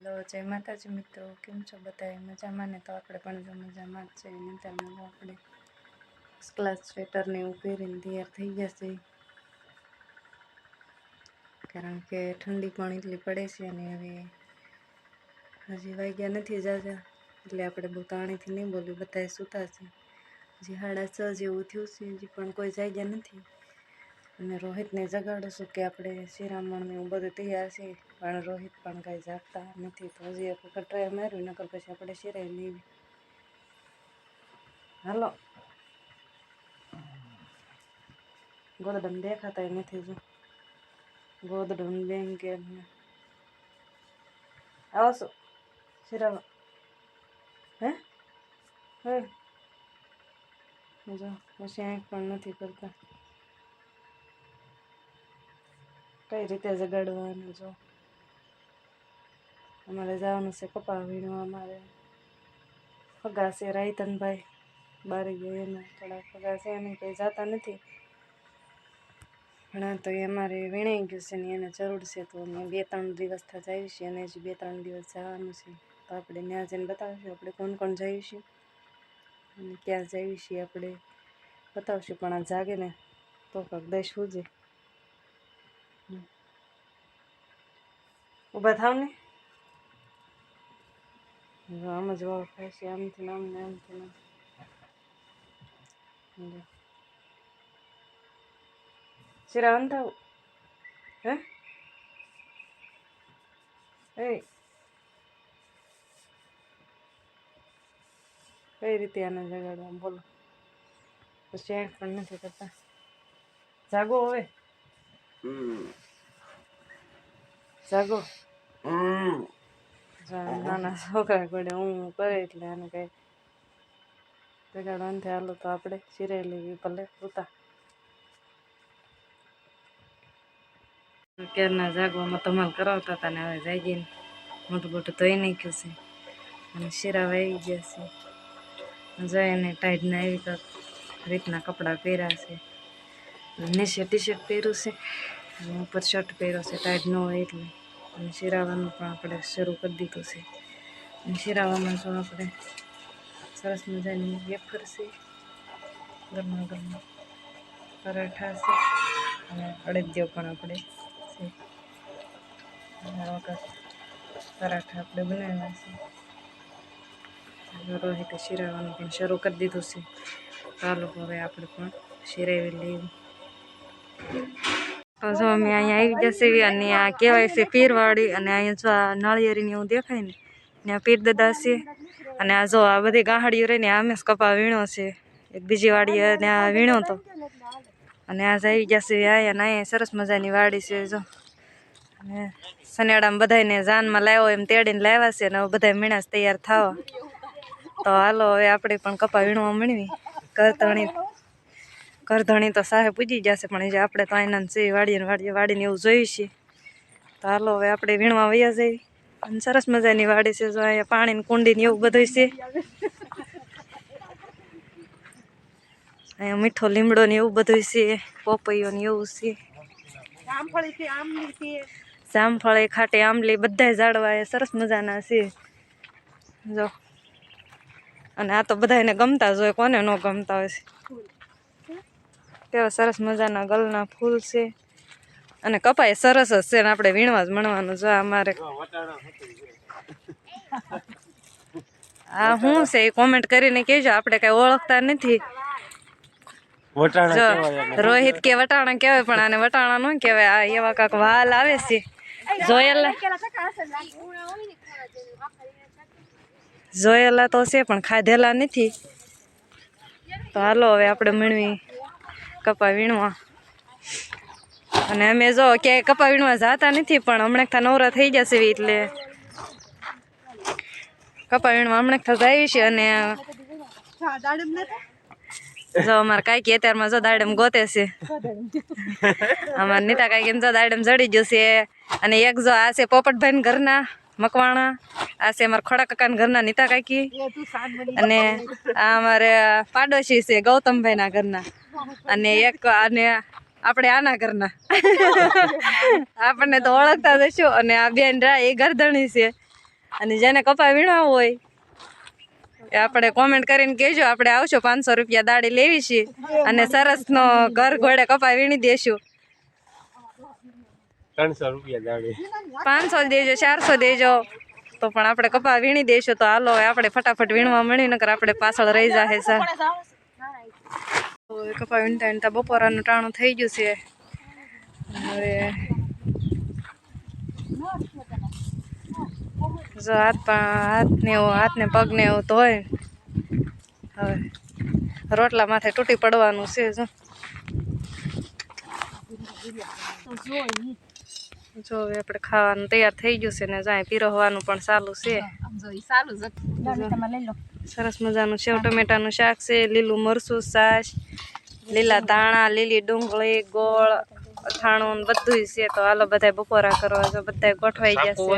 Hello જય માતાજી મિત્રો. કેમ છો બધા મજામાં ને? તો આપણે પણ જો મજામાં જ છે. નીતાને આપણે ક્લાસ સ્વેટરને એવું પહેરીને તૈયાર થઈ જશે કારણ કે ઠંડી પણ એટલી પડે છે અને હવે હજી વાગ્યા નથી જાજા. એટલે આપણે બહુ તાણીથી નહીં બોલ્યું. બધાએ સૂતા છે. હજી સાડા છ જેવું થયું છે, હજી પણ કોઈ જાગ્યા નથી. અને રોહિતને જગાડું છું કે આપણે શિરામણને એવું બધું તૈયાર છે પણ રોહિત પણ કાંઈ જાગતા નથી. તો હજી એક વખત ટ્રાય માર્યું, નકર પછી આપણે શિરાઈ લેવી હાલો. ગોદડમ દેખાતા નથી જો. ગોદડમ બેંકેટ ને આવો છો શિરાવા હે? હે? જો, પછી આંખ પણ નથી કરતા. કઈ રીતે જગાડવાનું જો? અમારે જવાનું છે કપા વીણવા અમારે. ફગા છે રાયતનભાઈ. બારી ગયો એના થોડા ફગા એને કંઈ જતા નથી. ઘણા તો એ અમારે વીણાઈ ગયું છે ને એને જરૂર છે તો અમે બે ત્રણ દિવસ થતા જઈએ છીએ અને હજી બે ત્રણ દિવસ જવાનું છે. તો આપણે ત્યાં જઈને બતાવીશું, આપણે કોણ કોણ જઈશું અને ક્યાં જઈશું આપણે બતાવશું, પણ આ જાગે ને તો કાંક દઈશ સુજે ઊભા થાવ ને? આમ જ વાળ થાય છે, આમથી નામ ને આમથી નામ. શિરા હે? એ. કઈ રીતે આને જગાડવા? બોલો. પછી પણ નથી કરતા. જાગો હવે. જાગો. નાના છોકરા ઘડે હું કરે એટલે આને કઈ જગાડવાનું થાય. હાલો તો આપણે લેવી ભલે ઉતા. અત્યારના જાગવામાં ધમાલ કરાવતા હતા ને હવે જાગીને મોટું મોટું ધોઈ નાખ્યું છે. અને શીરા આવી ગયા છે. જઈને ટાઈટના આવી કાંક રીતના કપડાં પહેર્યા છે. નીચે ટી શર્ટ પહેર્યું છે. અને ઉપર શર્ટ પહેર્યો છે ટાઈટ ન હોય એટલે. અને શિરાવાનું પણ આપણે શરૂ કરી દીધું છે. અને શિરાવામાં જો આપણે સરસ મજાની વેફર છે, ગરમા ગરમા પરાઠા છે, અને અડદિયો પણ આપણે છે. પરાઠા આપણે બનાવ્યા છે. રોહિતે શિરાવાનું પણ શરૂ કરી દીધું છે. ચાલો હવે આપણે પણ શિરાવી લઈએ. તો જો અમે અહીંયા આવી જશે અને આ કહેવાય છે પીરવાડી અને અહીંયા જો આ નાળિયેરીને એવું દેખાય ને, ત્યાં પીર દાદા છે અને આ જો આ બધી ગાહડીઓ રહીને આમે જ કપા વીણો છે. એક બીજી વાડી ત્યાં વીણો તો. અને આ આવી જશે અહીંયા ને અહીંયા સરસ મજાની વાડી છે જો. અને સનેડામાં બધાને જાનમાં લાવ્યો, એમ તેડીને લાવ્યા છે અને બધા મીણાસ તૈયાર થવા. તો હાલો, હવે આપણે પણ કપા વીણવા મળવી કરતણી કરધણી તો સાહે પૂજી જશે પણ જે આપણે તો આઈના છે વાડીએ વાડીએ વાડીને એવું જોયું છે તો હાલો હવે આપણે વીણવા વૈયા જઈએ. અને સરસ મજાની વાડી છે જો અહીંયા પાણીની કુંડીને એવું બધું છે. અહીંયા મીઠો લીમડો ને એવું બધું છે પોપૈયો ને એવું છે. જામફળ એ ખાટી આંબલી બધા ઝાડવા એ સરસ મજાના છે. જો. અને આ તો બધાને ગમતા જ હોય કોને ન ગમતા હોય છે. કેવા સરસ મજાના ગલના ફૂલ છે. અને કપાય સરસ જ છે ને આપણે વીણવા જ મળવાનું જો અમારે હા શું છે એ કોમેન્ટ કરીને કહેજો આપણે કઈ ઓળખતા નથી. રોહિત કે વટાણા કહેવાય પણ આને વટાણા નો કહેવાય. આ એવા કાંક વાલ આવે છે. જોયેલા જોયેલા તો છે પણ ખાધેલા નથી. તો હાલો હવે આપણે મીણવી કપા વીણવા અને અમે જો ક્યાંય કપા વીણવા જતા નથી, પણ હમણાં થા નવરા થઈ જશે એટલે કપા વીણવા હમણાં થા જાય છે અને જો અમારે કાંઈક અત્યારમાં જો દાડમ ગોતે છે. અમારે નીતા કાંઈક જો દાડમ જડી ગયું અને એક જો આ છે પોપટભાઈ ઘરના મકવાણા. આ છે અમારા ખોડા કાકાના ઘરના નીતા કાકી. અને આ અમારે પાડોશી છે ગૌતમભાઈ ના ઘરના. અને એક અને આપણે આના ઘરના. આપણને તો ઓળખતા જશું અને આ બેન રા એ ગરદણી છે. અને જેને કપા વીણા હોય એ આપણે કોમેન્ટ કરીને કહેજો. આપણે આવશો પાંચસો રૂપિયા દાડી લેવી છે. અને સરસનો ઘર ઘોડે કપા વીણી દેશું. ત્રણસો રૂપિયા દાડે. પાંચસો દેજો ચારસો દેજો. તો પણ આપણે કપા વીણી દઈશું તો હાલો આપણે ફટાફટ વીણવા મળી નકર આપણે પાછળ રહી જાહે તો કપા વીણતા વીણતા બપોરાનું ટાણું થઈ ગયું છે. હવે જો હાથ હાથને એવું, હાથને પગને એવું ધોય હવે રોટલા માથે તૂટી પડવાનું છે, જો. જો હવે આપણે ખાવાનું તૈયાર થઈ ગયું છે ને જાય પીરવવાનું પણ ચાલુ છે. સરસ મજાનું સેવ ટમેટાનું શાક છે લીલું મરચું છાશ લીલા ધાણા લીલી ડુંગળી ગોળ અથાણું ને બધુંય છે. તો હાલો બધા બપોરા કરવા જો બધા ગોઠવાઈ ગયા છે.